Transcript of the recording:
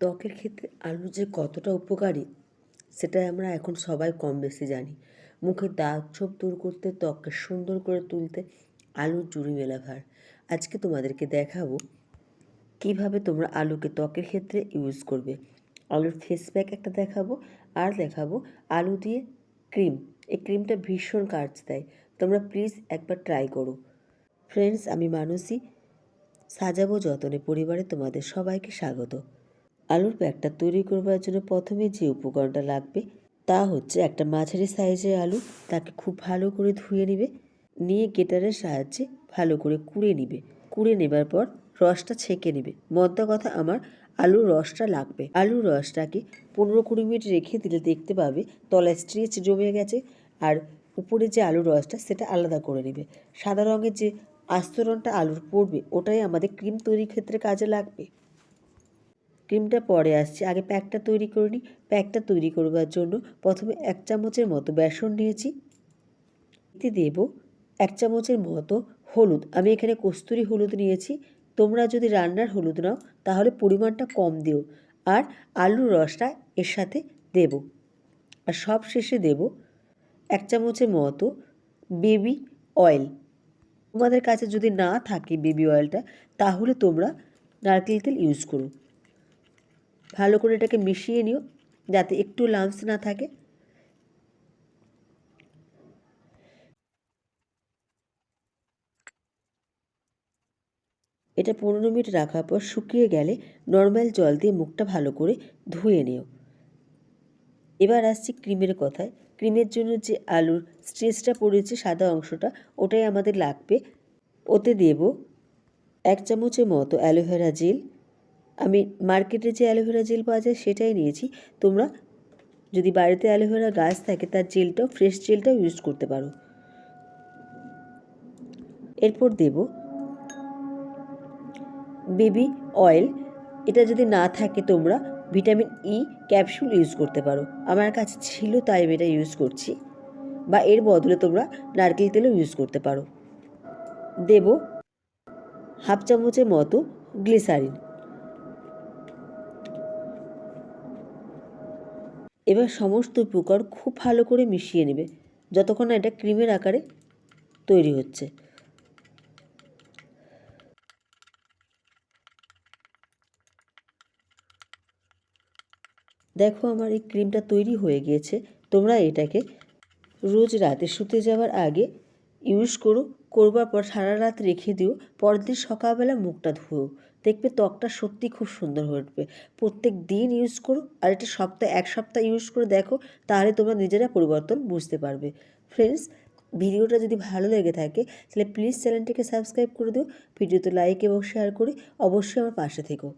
ত্বকের ক্ষেত্রে আলু যে কতটা উপকারী সেটা আমরা এখন সবাই কম বেশি জানি। মুখের দাগ ছোপ দূর করতে, ত্বককে সুন্দর করে তুলতে আলুর জুড়ি মেলা ভার। আজকে তোমাদেরকে দেখাবো কীভাবে তোমরা আলুকে ত্বকের ক্ষেত্রে ইউজ করবে। আলুর ফেস প্যাক একটা দেখাবো, আর দেখাবো আলু দিয়ে ক্রিম এই ক্রিমটা ভীষণ কাজ দেয়। তোমরা প্লিজ একবার ট্রাই করো। ফ্রেন্ডস আমি মানসী। সাজাবো যতনে পরিবারে তোমাদের সবাইকে স্বাগত। আলুর প্যাকটা তৈরি করবার জন্য প্রথমে যে উপকরণটা লাগবে তা হচ্ছে একটা মাঝারি সাইজের আলু, তাকে খুব ভালো করে ধুয়ে নিবে, নিয়ে গেটারের সাহায্যে ভালো করে কুড়ে নিবে। কুড়ে নেবার পর রসটা ছেঁকে নেবে। মদ্দা কথা আমার, আলুর রসটা লাগবে। আলুর রসটাকে পনেরো কুড়ি মিনিট রেখে দিলে দেখতে পাবে তলায় স্ট্রেচ জমে গেছে আর উপরে যে আলুর রসটা সেটা আলাদা করে নেবে। সাদা রঙের যে আস্তরণটা আলুর পড়বে, ওটাই আমাদের ক্রিম তৈরির ক্ষেত্রে কাজে লাগবে। ক্রিমটা পরে আসছে। আগে প্যাকটা তৈরি করে নিই। প্যাকটা তৈরি করবার জন্য প্রথমে এক চামচের মতো বেসন নিয়েছি। এতে দেব এক চামচের মতো হলুদ। আমি এখানে কস্তুরি হলুদ নিয়েছি। তোমরা যদি রান্নার হলুদ নাও, তাহলে পরিমাণটা কম দিও। আর আলুর রসটা এর সাথে দেব। আর সব শেষে দেব এক চামচের মতো বেবি অয়েল। তোমাদের কাছে যদি না থাকে বেবি অয়েলটা, তাহলে তোমরা নারকেল তেল ইউজ করো। ভালো করে এটাকে মিশিয়ে নিও, যাতে একটু লামস না থাকে। এটা পনেরো মিনিট রাখার পর শুকিয়ে গেলে নর্মাল জল দিয়ে মুখটা ভালো করে ধুয়ে নিও। এবার আসছি ক্রিমের কথায়। ক্রিমের জন্য যে আলুর স্ট্রেচটা পড়েছে সাদা অংশটা, ওটাই আমাদের লাগবে। ওতে দেব এক চামচের মতো অ্যালোভেরা জেল আমি মার্কেটে যে অ্যালোভেরা জেল পাওয়া যায় সেটাই নিয়েছি। তোমরা যদি বাড়িতে অ্যালোভেরা গাছ থাকে, তার জেলটাও, ফ্রেশ জেলটাও ইউজ করতে পারো। এরপর দেব বেবি অয়েল। এটা যদি না থাকে তোমরা, ভিটামিন ই ক্যাপসুল ইউজ করতে পারো। আমার কাছে ছিল, তাই আমি এটা ইউজ করছি। বা এর বদলে তোমরা নারকেল তেলও ইউজ করতে পারো। দেব হাফ চামচের মতো গ্লিসারিন। এবার সমস্ত উপকরণ খুব ভালো করে মিশিয়ে নেবে। যতক্ষণ না এটা ক্রিমের আকারে তৈরি হচ্ছে। দেখো আমার এই ক্রিমটা তৈরি হয়ে গিয়েছে। তোমরা এটাকে রোজ রাতে শুতে যাওয়ার আগে ইউজ করো, করবার পর সারা রাত রেখে দিও, পরের দিন সকালবেলা মুখটা ধুও দেখবে ত্বকটা সত্যি খুব সুন্দর হয়ে উঠবে। প্রত্যেক দিন ইউজ করো, আর এটা সপ্তাহে এক সপ্তাহ ইউজ করে দেখো, তাহলে তোমরা নিজেরা পরিবর্তন বুঝতে পারবে। ফ্রেন্ডস, ভিডিওটা যদি ভালো লেগে থাকে, তাহলে প্লিজ চ্যানেলটিকে সাবস্ক্রাইব করে দিও, ভিডিওতে লাইক এবং শেয়ার করে অবশ্যই আমার পাশে থেকো।